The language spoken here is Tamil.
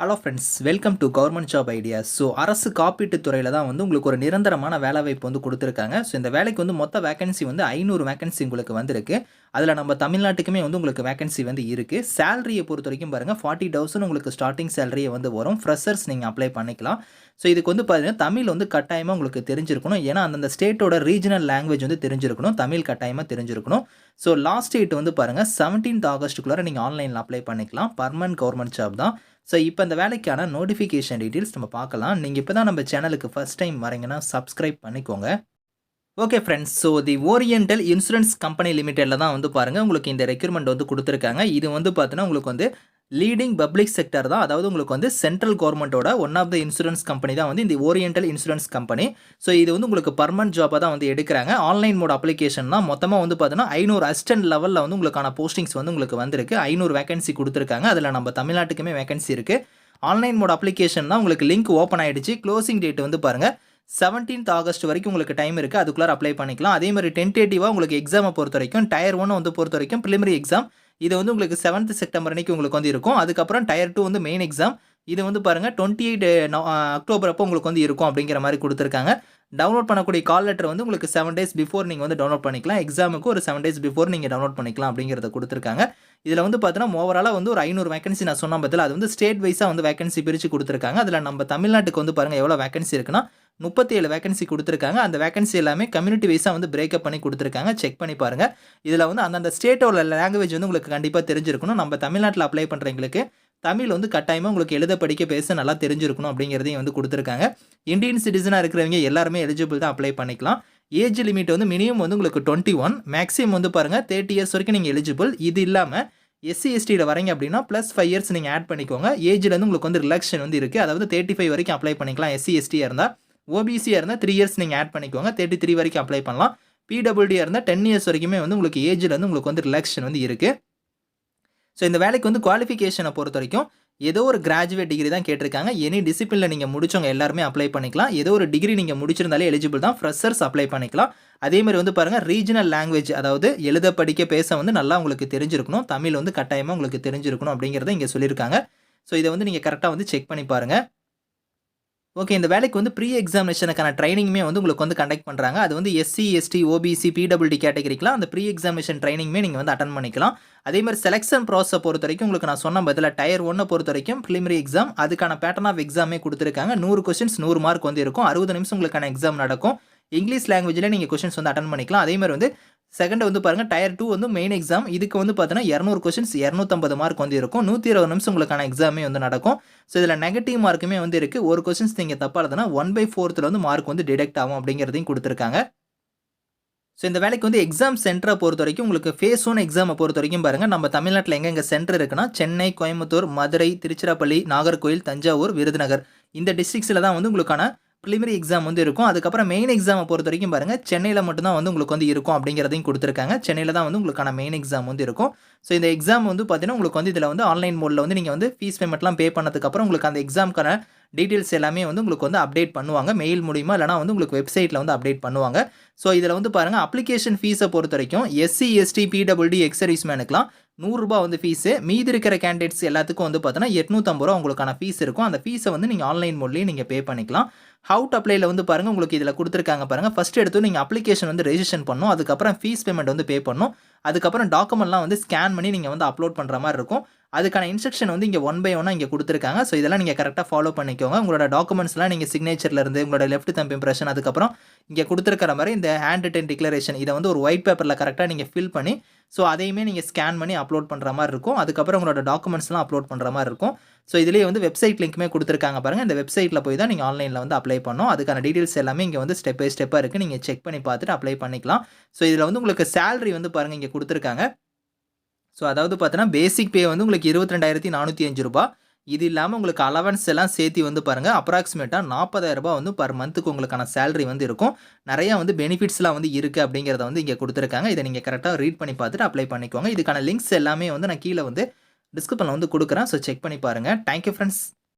Hello friends welcome to government job ideas so அரசு காப்பீட்டு துறையில் தான் வந்து உங்களுக்கு ஒரு நிரந்தரமான வேலை வாய்ப்பு வந்து கொடுத்துருக்காங்க. ஸோ இந்த வேலைக்கு வந்து மொத்த வேகன்சி வந்து ஐநூறு வேகன்சி உங்களுக்கு வந்திருக்கு. அதில் நம்ம தமிழ்நாட்டுக்குமே வந்து உங்களுக்கு வேகன்சி வந்து இருக்குது சேலரியை பொறுத்த வரைக்கும் பாருங்கள் ஃபார்ட்டி தௌசண்ட் உங்களுக்கு ஸ்டார்டிங் சேலரியை வந்து வரும். ஃப்ரெஷர்ஸ் நீங்கள் அப்ளை பண்ணிக்கலாம். ஸோ இதுக்கு வந்து பார்த்தீங்கன்னா தமிழ் வந்து கட்டாயமாக உங்களுக்கு தெரிஞ்சிருக்கணும். ஏன்னா அந்தந்த ஸ்டேட்டோட ரீஜனல் லாங்குவேஜ் வந்து தெரிஞ்சிருக்கணும். தமிழ் கட்டாயமாக தெரிஞ்சிருக்கணும். ஸோ லாஸ்ட் டேட் வந்து பாருங்கள் செவன்டீன்த் ஆகஸ்ட்டுக்குள்ளார நீங்கள் ஆன்லைனில் அப்ளை பண்ணிக்கலாம். பர்மனன்ட் கவர்மெண்ட் ஜாப் தான். ஸோ இப்போ இந்த வேலைக்கான நோட்டிஃபிகேஷன் டீட்டெயில்ஸ் நம்ம பார்க்கலாம். நீங்கள் இப்போ தான் நம்ம சேனலுக்கு ஃபஸ்ட் டைம் வரீங்கன்னா சப்ஸ்கிரைப் பண்ணிக்கோங்க. Okay friends so the oriental insurance company லிமிடெடில் தான் வந்து பாருங்கள் உங்களுக்கு இந்த ரெக்யூர்மெண்ட் வந்து கொடுத்துருக்காங்க. இது வந்து பார்த்தீங்கன்னா உங்களுக்கு வந்து லீடிங் பப்ளிக் செக்டர் தான். அதாவது உங்களுக்கு வந்து சென்ட்ரல் கவர்மெண்ட்டோட one of the insurance company தான் வந்து இந்த ஓரியன்டல் இன்சூரன்ஸ் கம்பெனி ஸோ இது வந்து உங்களுக்கு பர்மனன்ட் ஜாபாக தான் வந்து எடுக்கிறாங்க. ஆன்லைன் மோட் அப்ளிகேஷன் தான் மொத்தமாக வந்து பார்த்தீங்கன்னா ஐநூறு அசிஸ்டன்ட் லெவலில் வந்து உங்களுக்கான போஸ்டிங்ஸ் வந்து உங்களுக்கு வந்திருக்கு. ஐநூறு வேகன்சி கொடுத்துருக்காங்க. அதில் நம்ம தமிழ்நாட்டுக்குமே வேகன்சி இருக்குது ஆன்லைன் மோட் அப்ளிகேஷன் தான் உங்களுக்கு லிங்க் ஓப்பன் ஆகிடுச்சு க்ளோசிங் டேட் வந்து பாருங்கள் செவன்டீன்த் ஆகஸ்ட் வரைக்கும் உங்களுக்கு டைம் இருக்குது அதுக்குள்ளே அப்ளை பண்ணிக்கலாம். அதே மாதிரி டென்டேட்டிவாக உங்களுக்கு எக்ஸாமை பொறுத்த வரைக்கும் டயர் ஒன்று வந்து பொறுத்த வரைக்கும் ப்ரிலிமரி எக்ஸாம் இது வந்து உங்களுக்கு செவன்த் செப்டம்பர் அன்னைக்கு உங்களுக்கு வந்து இருக்கும். அதுக்கப்புறம் டயர் டூ வந்து மெயின் எக்ஸாம் இது வந்து பாருங்கள் டுவெண்ட்டி எயிட் அக்டோபர் அப்போ உங்களுக்கு வந்து இருக்கும் அப்படிங்கிற மாதிரி கொடுத்துருக்காங்க. டவுன்லோட் பண்ணக்கூடிய கால் லெட்டர் வந்து உங்களுக்கு செவன் டேஸ் பிஃபோர் நீங்கள் வந்து டவுன்லோட் பண்ணிக்கலாம். எக்ஸாமுக்கு ஒரு செவன் டேஸ் பிஃபோர் நீங்கள் டவுன்லோட் பண்ணிக்கலாம் அப்படிங்கிறத கொடுத்துருக்காங்க. இதில் வந்து பார்த்தீங்கன்னா ஓவராலாக வந்து ஒரு ஐநூறு வேகன்சி நான் சொன்ன பதில் அது வந்து ஸ்டேட் வைஸாக வந்து வேகன்சி பிரித்து கொடுத்துருக்காங்க. அதில் நம்ம தமிழ்நாட்டுக்கு வந்து பாருங்கள் எவ்வளோ வேகன்சி இருக்குன்னா முப்பத்தி ஏழு வேகன்சி கொடுத்துருக்காங்க. அந்த வேகன்சி எல்லாமே கம்யூனிட்டி வைஸாக வந்து பிரேக்கப் பண்ணி கொடுத்துருக்காங்க. செக் பண்ணி பாருங்கள் இதில் வந்து அந்தந்த ஸ்டேட்டோட லாங்குவேஜ் வந்து உங்களுக்கு கண்டிப்பாக தெரிஞ்சிருக்கணும். நம்ம தமிழ்நாட்டில் அப்ளை பண்ணுறவங்களுக்கு தமிழ் வந்து கட்டாயமாக உங்களுக்கு எழுத படிக்க பேச நல்லா தெரிஞ்சிருக்கணும் அப்படிங்கிறதையும் வந்து கொடுத்துருக்காங்க. இந்தியன் சிட்டிசனாக இருக்கிறவங்க எல்லாருமே எலிஜிபிள் தான் அப்ளை பண்ணிக்கலாம். ஏஜ் லிமிட் வந்து மினிமம் வந்து உங்களுக்கு டுவெண்ட்டி ஒன் மேக்ஸிமம் வந்து பாருங்கள் தேர்ட்டி இயர்ஸ் வரைக்கும் நீங்கள் எலிஜிபிள் இது இல்லாமல் எஸ்சி எஸ்டியில் வரீங்க அப்படின்னா ப்ளஸ் ஃபைவ் இயர்ஸ் நீங்கள் ஆட் பண்ணிக்கோங்க. ஏஜில் வந்து உங்களுக்கு வந்து ரிலாக்ஷன் வந்து இருக்குது அதாவது தேர்ட்டி ஃபைவ் வரைக்கும் அப்ளை பண்ணிக்கலாம். எஸ்சி எஸ்டியாக இருந்தால் ஓபிசியாக இருந்தால் த்ரீ இயர்ஸ் நீங்கள் ஆட் பண்ணிக்கோங்க. தேர்ட்டி த்ரீ வரைக்கும் அப்ளை பண்ணலாம். பிடபிள்டியாக இருந்தால் டென் இயர்ஸ் வரைக்குமே வந்து உங்களுக்கு ஏஜில் வந்து உங்களுக்கு வந்து ரிலாக்ஷன் வந்து இருக்குது ஸோ இந்த வேலைக்கு வந்து குவாலிஃபிகேஷனை பொறுத்த வரைக்கும் ஏதோ ஒரு கிராஜுவேட் டிகிரி தான் கேட்டிருக்காங்க. எனி டிசிப்ளினில் நீங்கள் முடிச்சவங்க எல்லாருமே அப்ளை பண்ணிக்கலாம். ஏதோ ஒரு டிகிரி நீங்கள் முடிச்சிருந்தாலே எலிஜிபிள் தான். ஃப்ரெஷர்ஸ் அப்ளை பண்ணிக்கலாம். அதேமாதிரி வந்து பாருங்கள் ரீஜனல் லாங்குவேஜ் அதாவது எழுத படிக்க பேச வந்து நல்லா உங்களுக்கு தெரிஞ்சிருக்கணும். தமிழ் வந்து கட்டாயமாக உங்களுக்கு தெரிஞ்சிருக்கணும் அப்படிங்கிறத இங்கே சொல்லியிருக்காங்க. ஸோ இதை வந்து நீங்கள் கரெக்டாக வந்து செக் பண்ணி பாருங்கள் ஓகே இந்த வேலைக்கு வந்து ப்ரீ எக்ஸாமினேஷனுக்கான ட்ரைனிங்குமே வந்து உங்களுக்கு வந்து கண்டக்ட் பண்ணுறாங்க அது வந்து எஸ்சி எஸ்டி ஓபிசி பிடபிள்டி கேட்டகரிக்கெலாம் அந்த ப்ரீ எக்ஸாமினேஷன் ட்ரைனிங்குமே நீங்கள் வந்து அட்டன் பண்ணிக்கலாம். அதே மாதிரி செலெக்ஷன் ப்ராசஸை பொறுத்த வரைக்கும் உங்களுக்கு நான் சொன்ன பதில் டயர் ஒன்னை பொறுத்த வரைக்கும் ப்ரிலிமரி எக்ஸாம் அதுக்கான பேட்டர்ன் ஆஃப் எக்ஸாமே கொடுத்துருக்காங்க. நூறு கொஸ்டின்ஸ் நூறு மார்க் வந்து இருக்கும். அறுபது நிமிஷம் உங்களுக்கான எக்ஸாம் நடக்கும். இங்கிலீஷ் லாங்குவேஜில் நீங்கள் கொஸ்டின்ஸ் வந்து அட்டன் பண்ணிக்கலாம். அதே மாதிரி வந்து செகண்ட் வந்து பாருங்கள் டயர் டூ வந்து மெயின் எக்ஸாம் இதுக்கு வந்து பார்த்தீங்கன்னா இரநூறு கொஸ்டின்ஸ் இரநூத்தம்பது மார்க் வந்து இருக்கும். நூற்றி இருபது நிமிஷம் உங்களுக்கான எக்ஸாமே வந்து நடக்கும். ஸோ இதில் நெகட்டிவ் மார்க்குமே வந்து இருக்குது ஒரு கொஸ்டின்ஸ் நீங்கள் தப்பாக இருந்ததுன்னா ஒன் பை ஃபோர்த்தில் வந்து மார்க் வந்து டிடெக்ட் ஆகும் அப்படிங்கிறதையும் கொடுத்துருக்காங்க. ஸோ இந்த வேலைக்கு வந்து எக்ஸாம் சென்டரை பொறுத்த வரைக்கும் உங்களுக்கு ஃபேஸ் ஒன் எக்ஸாமை பொறுத்த வரைக்கும் பாருங்கள் நம்ம தமிழ்நாட்டில் எங்கெங்கே சென்டர் இருக்குன்னா சென்னை கோயம்புத்தூர் மதுரை திருச்சிராப்பள்ளி நாகர்கோயில் தஞ்சாவூர் விருதுநகர். இந்த டிஸ்ட்ரிக்ஸில் தான் வந்து உங்களுக்கான ப்ரிலிமரி எக்ஸாம் வந்து இருக்கும். அதுக்கப்புறம் மெயின் எக்ஸாமை பொறுத்த வரைக்கும் பாருங்கள் சென்னையில் மட்டும்தான் வந்து உங்களுக்கு வந்து இருக்கும் அப்படிங்கிறதையும் கொடுத்துருக்காங்க. சென்னையில் தான் வந்து உங்களுக்கான மெயின் எக்ஸாம் வந்து இருக்கும். ஸோ இந்த எக்ஸாம் வந்து பார்த்தீங்கன்னா உங்களுக்கு வந்து இதில் வந்து ஆன்லைன் மோடில் வந்து நீங்கள் வந்து ஃபீஸ் பேமெண்ட்லாம் பே பண்ணதுக்கப்புறம் உங்களுக்கு அந்த எக்ஸாமுக்கான டீட்டெயில்ஸ் எல்லாமே வந்து உங்களுக்கு வந்து அப்டேட் பண்ணுவாங்க. மெயில் மூலிமா இல்லைனா வந்து உங்களுக்கு வெப்சைட்டில் வந்து அப்டேட் பண்ணுவாங்க. ஸோ இதில் வந்து பாருங்கள் அப்ளிகேஷன் ஃபீஸை பொறுத்த வரைக்கும் எஸ்சி எஸ்டி பிடபிள்டி எக்ஸ் நூறுரூபா வந்து ஃபீஸு மீதி இருக்கிற கேண்டிடேட்ஸ் எல்லாத்துக்கும் வந்து பார்த்தீங்கன்னா எட்நூற்றம்பது ரூபா உங்களுக்கான ஃபீஸ் இருக்கும். அந்த ஃபீஸை வந்து நீங்கள் ஆன்லைன் மூலியம் நீங்கள் பே பண்ணிக்கலாம். ஹவுட் அப்ளைல வந்து பாருங்கள் உங்களுக்கு இதில் கொடுத்துருக்காங்க பாருங்கள் ஃபஸ்ட் எடுத்து நீங்கள் அப்ளிகேஷன் வந்து ரெஜிஸ்ட்ரேஷன் பண்ணணும். அதுக்கப்புறம் ஃபீஸ் பேமெண்ட் வந்து பே பண்ணணும். அதுக்கப்புறம் டாக்குமெண்ட்லாம் வந்து ஸ்கேன் பண்ணி நீங்கள் வந்து அப்லோட் பண்ணுற மாதிரி இருக்கும். அதுக்கான இன்ஸ்ட்ரக்ஷன் வந்து இங்கே ஒன் பை ஒன்னாக இங்கே கொடுத்துருக்காங்க. ஸோ இதெல்லாம் நீங்கள் கரெக்டாக ஃபாலோ பண்ணிக்கோங்க. உங்களோட டாக்குமெண்ட்ஸ்லாம் நீங்கள் சிக்னேச்சர்லேருந்து உங்களோட லெஃப்ட் தம்ப் இம்ப்ரெஷன் அதுக்கப்புறம் இங்கே கொடுத்துருக்கிற மாதிரி இந்த ஹேண்ட் ரிட்டன் டிக்ளரேஷன் இதை வந்து ஒரு ஒயிட் பேப்பரில் கரெக்டாக நீங்கள் ஃபில் பண்ணி ஸோ அதையுமே நீங்கள் ஸ்கேன் பண்ணி அப்லோட் பண்ணுற மாதிரி இருக்கும். அதுக்கப்புறம் உங்களோட டாக்குமெண்ட்ஸ்லாம் அப்லோட் பண்ணுற மாதிரி இருக்கும். ஸோ இதுலேயே வந்து வெப்சைட் லிங்க்குமே கொடுத்துருக்காங்க பாருங்கள் இந்த வெப்சைட்டில் போய் தான் நீங்கள் ஆன்லைனில் வந்து அப்ளை பண்ணோம் அதுக்கான டீட்டெயில்ஸ் எல்லாமே இங்கே வந்து ஸ்டெப் பை ஸ்டெப்பாக இருக்குது நீங்கள் செக் பண்ணி பார்த்துட்டு அப்ளை பண்ணிக்கலாம். ஸோ இதில் வந்து உங்களுக்கு சேலரி வந்து பாருங்கள் இங்கே கொடுத்துருக்காங்க. ஸோ அதாவது பார்த்தீங்கன்னா பேசிக் பே வந்து உங்களுக்கு இருபத்தி ரெண்டாயிரத்தி நானூற்றி அஞ்சு ரூபா. இது இல்லாமல் உங்களுக்கு அலவன்ஸ் எல்லாம் சேர்த்து வந்து பாருங்கள் அப்ராக்சிமேட்டாக நாற்பதாயிரம் வந்து பர் மந்த்துக்கு உங்களுக்கான சேலரி வந்து இருக்கும். நிறையா வந்து பெனிஃபிட்ஸ்லாம் வந்து இருக்குது அப்படிங்கிறத வந்து இங்கே கொடுத்துருக்காங்க. இதை நீங்கள் கரெக்டாக ரீட் பண்ணி பார்த்துட்டு அப்ளை பண்ணிக்கோங்க. இதுக்கான லிங்க்ஸ் எல்லாமே வந்து நான் கீழே வந்து டிஸ்கிரிப்ஷனில் வந்து கொடுக்குறேன். ஸோ செக் பண்ணி பாருங்கள் தேங்க்யூ ஃப்ரெண்ட்ஸ்